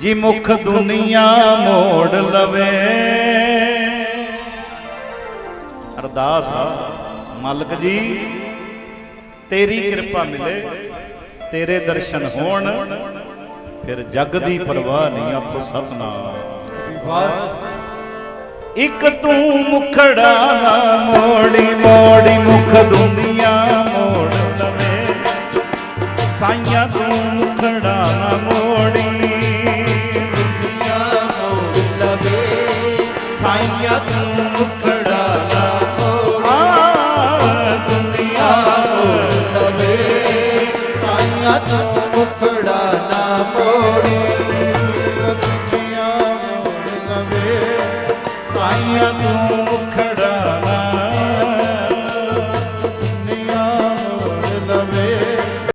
ਜੀ ਮੁਖ ਦੁਨੀਆ ਮੋੜ ਲਵੇ। ਅਰਦਾਸ ਮਾਲਕ ਜੀ, ਤੇਰੀ ਕਿਰਪਾ ਮਿਲੇ, ਤੇਰੇ ਦਰਸ਼ਨ ਹੋਣ, ਫਿਰ ਜਗ ਦੀ ਪਰਵਾਹ ਨਹੀਂ ਆਖੋ ਸਤਨਾਮ ਇੱਕ ਤੂੰ ਮੁਖੜਾ ਮੋੜੀ ਮੋੜੀ ਮੁਖ ਦੁਨੀਆ ਮੋੜ ਲਵੇ। ਸਾਈਆਂ ਮਾਇਆ ਤੂੰ ਮੁਖੜਾ ਨਾ ਹੋਵਾ। ਦੁਨੀਆ ਹੋਵੇ। ਮਾਇਆ ਤੂੰ ਮੁਖੜਾ ਨਾ ਮੋੜੀ ਦੁਨੀਆ ਮੋੜ ਲਵੇ। ਮਾਇਆ ਤੂੰ ਮੁਖੜਾ